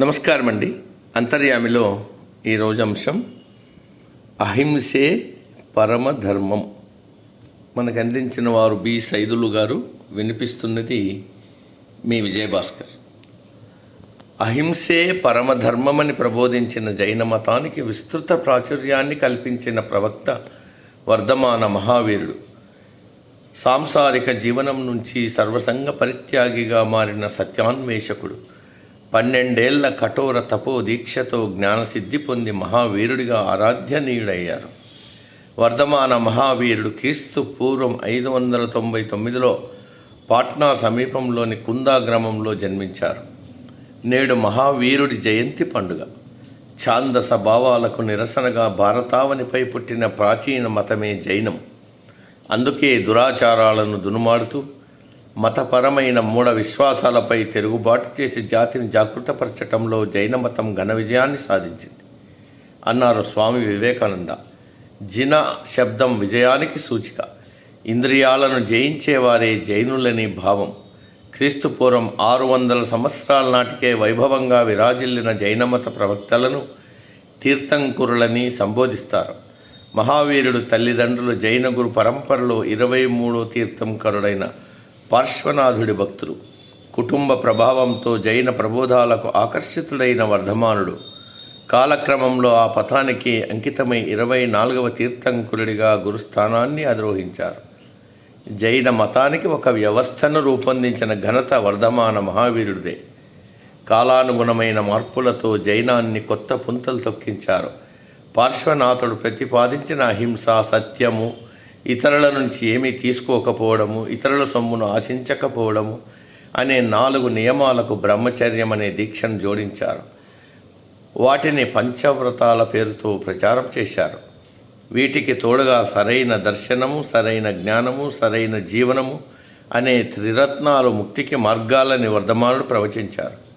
నమస్కారం అండి అంతర్యామిలో ఈరోజు అంశం అహింసే పరమధర్మం. మనకు అందించిన వారు బి సైదులు గారు వినిపిస్తున్నది మీ విజయభాస్కర్. అహింసే పరమధర్మమని ప్రబోధించిన జైన మతానికి విస్తృత ప్రాచుర్యాన్ని కల్పించిన ప్రవక్త వర్ధమాన మహావీరుడు. సాంసారిక జీవనం నుంచి సర్వసంగ పరిత్యాగిగా మారిన సత్యాన్వేషకుడు. పన్నెండేళ్ళ కఠోర తపో దీక్షతో జ్ఞానసిద్ధి పొంది మహావీరుడిగా ఆరాధ్యనీయుడయ్యారు. వర్ధమాన మహావీరుడు క్రీస్తు పూర్వం ఐదు వందల తొంభై తొమ్మిదిలో పాట్నా సమీపంలోని కుందా గ్రామంలో జన్మించారు. నేడు మహావీరుడి జయంతి పండుగ. ఛాందస భావాలకు నిరసనగా భారతావనిపై పుట్టిన ప్రాచీన మతమే జైనం. అందుకే దురాచారాలను దునుమాడుతూ మతపరమైన మూఢ విశ్వాసాలపై తిరుగుబాటు చేసి జాతిని జాగృతపరచటంలో జైన మతం ఘన విజయాన్ని సాధించింది. అన్నారు స్వామి వివేకానంద. జిన శబ్దం విజయానికి సూచిక. ఇంద్రియాలను జయించేవారే జైనులని భావం. క్రీస్తు పూర్వం ఆరు వందల సంవత్సరాల నాటికే వైభవంగా విరాజిల్లిన జైనమత ప్రవక్తలను తీర్థంకురులని సంబోధిస్తారు. మహావీరుడు తల్లిదండ్రులు జైన గురు పరంపరలో ఇరవై మూడో తీర్థంకరుడైన పార్శ్వనాథుడి భక్తులు. కుటుంబ ప్రభావంతో జైన ప్రబోధాలకు ఆకర్షితుడైన వర్ధమానుడు. కాలక్రమంలో ఆ పథానికి అంకితమై ఇరవై నాలుగవ తీర్థంకురుడిగా గురుస్థానాన్ని అధిరోహించారు. జైన మతానికి ఒక వ్యవస్థను రూపొందించిన ఘనత వర్ధమాన మహావీరుడిదే. కాలానుగుణమైన మార్పులతో జైనాన్ని కొత్త పుంతలు తొక్కించారు. పార్శ్వనాథుడు ప్రతిపాదించిన అహింస సత్యము ఇతరుల నుంచి ఏమీ తీసుకోకపోవడము ఇతరుల సొమ్మును ఆశించకపోవడము అనే నాలుగు నియమాలకు బ్రహ్మచర్యం అనే దీక్షను జోడించారు. వాటిని పంచవ్రతాల పేరుతో ప్రచారం చేశారు. వీటికి తోడుగా సరైన దర్శనము సరైన జ్ఞానము సరైన జీవనము అనే త్రిరత్నాలు ముక్తికి మార్గాలని వర్ధమానుడు ప్రవచించారు.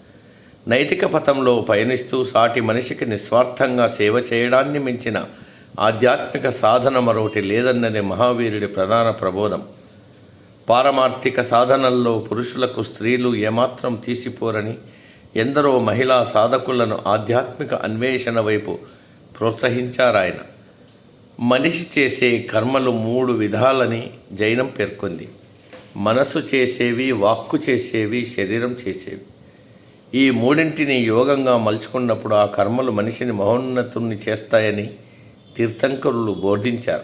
నైతిక పథంలో పయనిస్తూ సాటి మనిషికి నిస్వార్థంగా సేవ చేయడాన్ని మించిన ఆధ్యాత్మిక సాధన మరొకటి లేదన్నది మహావీరుడి ప్రధాన ప్రబోధం. పారమార్థిక సాధనల్లో పురుషులకు స్త్రీలు ఏమాత్రం తీసిపోరని ఎందరో మహిళా సాధకులను ఆధ్యాత్మిక అన్వేషణ వైపు ప్రోత్సహించారాయన. మనిషి చేసే కర్మలు మూడు విధాలని జైనం పేర్కొంది. మనసు చేసేవి వాక్కు చేసేవి శరీరం చేసేవి. ఈ మూడింటిని యోగంగా మలుచుకున్నప్పుడు ఆ కర్మలు మనిషిని మహోన్నతుణ్ణి చేస్తాయని తీర్థంకరులు బోధించారు.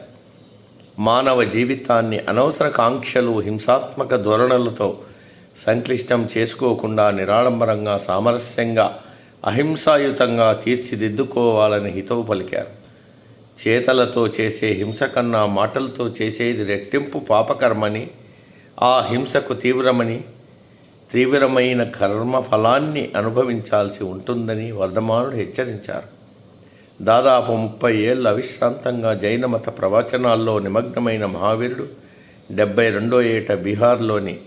మానవ జీవితాన్ని అనవసర కాంక్షలు హింసాత్మక ధోరణులతో సంక్లిష్టం చేసుకోకుండా నిరాడంబరంగా సామరస్యంగా అహింసాయుతంగా తీర్చిదిద్దుకోవాలని హితవు పలికారు. చేతలతో చేసే హింస కన్నా మాటలతో చేసేది రెట్టింపు పాపకర్మని ఆ హింసకు తీవ్రమని తీవ్రమైన కర్మ ఫలాన్ని అనుభవించాల్సి ఉంటుందని వర్ధమానుడు హెచ్చరించారు. దాదాపు ముప్పై ఏళ్ళ అవిశ్రాంతంగా జైన మత ప్రవచనాల్లో నిమగ్నమైన మహావీరుడు డెబ్బై రెండో ఏట బీహార్లోని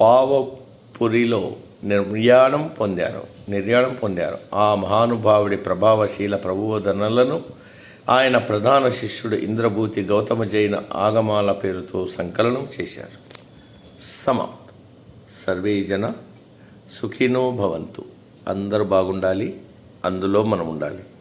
పావపురిలో నిర్యాణం పొందారు నిర్యాణం పొందారు. ఆ మహానుభావుడి ప్రభావశీల ప్రబోధనలను ఆయన ప్రధాన శిష్యుడు ఇంద్రభూతి గౌతమ జైన ఆగమాల పేరుతో సంకలనం చేశారు. సమాప్తం. సర్వే జన సుఖినో భవంతు. అందరూ బాగుండాలి. అందులో మనం ఉండాలి.